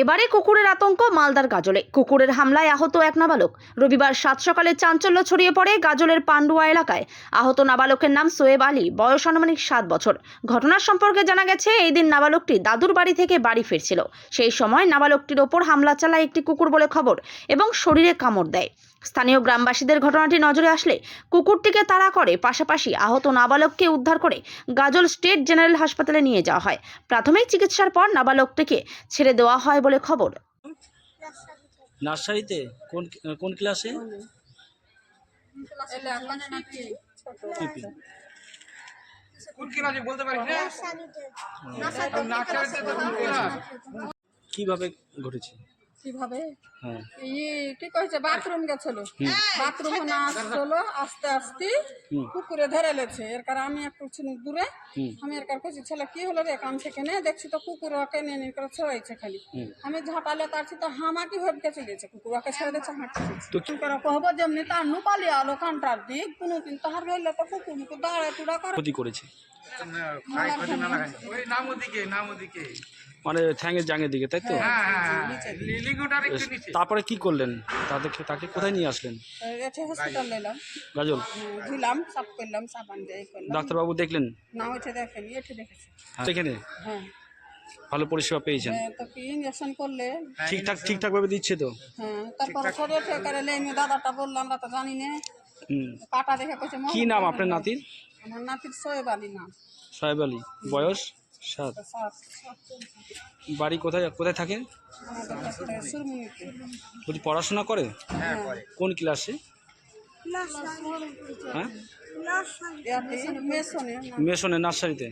এবারে কুকুরের আতঙ্ক মালদার গাজলে। কুকুরের হামলায় আহত এক নাবালক। রবিবার সাত সকালে চাঞ্চল্য ছড়িয়ে পড়ে গাজলের পান্ডুয়া এলাকায়। আহত নাবালকের নাম সোয়েব আলী, বয়স আনুমানিক সাত বছর। ঘটনার সম্পর্কে জানা গেছে, এই দিন নাবালকটি দাদুর বাড়ি থেকে বাড়ি ফিরছিল। সেই সময় নাবালকটির ওপর হামলা চালায় একটি কুকুর বলে খবর এবং শরীরে কামড় দেয়। স্থানীয় গ্রামবাসীদের ঘটনাটি নজরে আসলে কুকুরটিকে তাড়া করে পাশাপাশি আহত নাবালককে উদ্ধার করে গাজল স্টেট জেনারেল হাসপাতালে নিয়ে যাওয়া হয়। প্রাথমিক চিকিৎসার পর নাবালকটিকে ছেড়ে দেওয়া হয় বলে খবর। নার্সারিতে? কোন কোন ক্লাসে? কীভাবে ঘটেছে? কীভাবে? হ্যাঁ। ই কি কইছে? বাথরুম গেছিল। বাথরুমে না আসলো আস্তে আস্তে কুকুরে ধরে লেছে। এর কারণে আমি একটু দূরে। আমি এর কার কইছি ছেলে কি হলো রে? কান থেকে নে দেখছি তো কুকুর ওকে নিয়ে নিয়ে করে ছড়াইছে খালি। হুম। আমি ঝাঁটালে তারছি তো হামাকি ভেবকে চলেছে কুকুর ওকে ছেড়ে দিচ্ছে হাঁটছে তো কি করে কহবো যেমনি তার নু পালি আলো কান্টার দিক কোনো দিন তাহার রইলে তো কুকুর মুকুর দাঁড়ায় টুড়া করে। ক্ষতি করেছে। ওই নাম ওদিকে নাম ওদিকে মানে ঠ্যাঙের জাঙের দিকে তাই তো? হ্যাঁ হ্যাঁ একটু নিচে। তারপরে কি করলেন? তাদেরকে তাকে কোথায় নিয়ে আসলেন? এসে হসপিটাল নিলাম। গাজল? ধুলাম সাফ করলাম সাবান দিয়ে করলাম। ডাক্তারবাবু দেখলেন? না ওইটা দেখেনি এটি দেখেছি। হ্যাঁ, হ্যাঁ। ভালো পরিষেবা পেয়েছেন? এ, তো কি ইঞ্জেকশন করলে? ঠিকঠাক ঠিকঠাক ভাবে দিচ্ছে তো? হ্যাঁ তারপরে করে করে লেনি দাদাটা বললাম আমরা তো জানি না। কাটা দেখে কইছে কি নাম আপনার নাতির? আমার নাতির সোয়েব আলী নাম। সাহেব আলী। বয়স? সাত। বাড়ি কোথায় কোথায় থাকেন বলছি পড়াশোনা করে? হ্যাঁ কোন ক্লাসে? হ্যাঁ? মেশনে নার্সারিতে।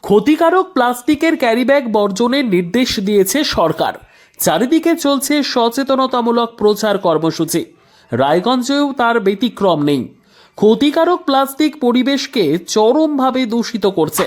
ক্ষতিকারক প্লাস্টিকের ক্যারিব্যাগ বর্জনের নির্দেশ দিয়েছে সরকার। চারিদিকে চলছে সচেতনতামূলক প্রচার কর্মসূচি। রায়গঞ্জেও তার ব্যতিক্রম নেই। ক্ষতিকারক প্লাস্টিক পরিবেশকে চরমভাবে দূষিত করছে।